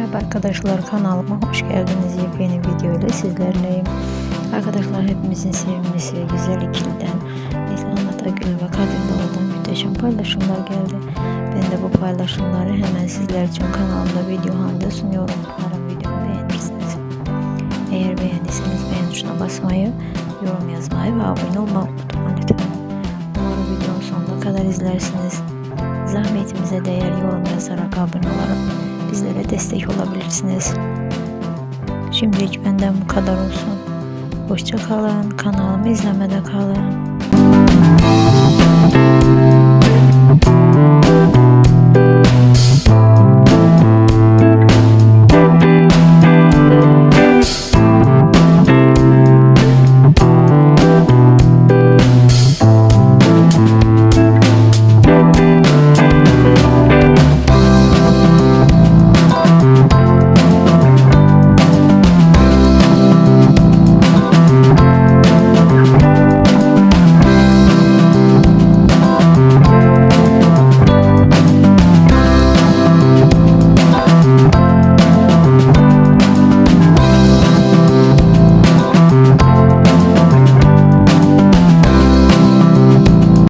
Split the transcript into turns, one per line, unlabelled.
Merhaba arkadaşlar kanalıma hoş geldiniz. Yepyeni video ile sizlerleyim. Arkadaşlar hepimizin sevimlisi güzel ikiliden Nisan Atagül ve Kadir Doğu'dan müthişem paylaşımlar geldi. Ben de bu paylaşımları hemen sizler için kanalımda video halinde sunuyorum. Umarım videomu beğenirsiniz. Eğer beğendiyseniz beğen tuşuna basmayı, yorum yazmayı ve abone olmayı unutmayın lütfen. Umarım videonun sonuna kadar izlersiniz. Zahmetimize değer yorum yazarak abone olarak bizlere destek olabilirsiniz. Şimdilik benden bu kadar olsun. Hoşça kalın. Kanalımı izlemede kalın.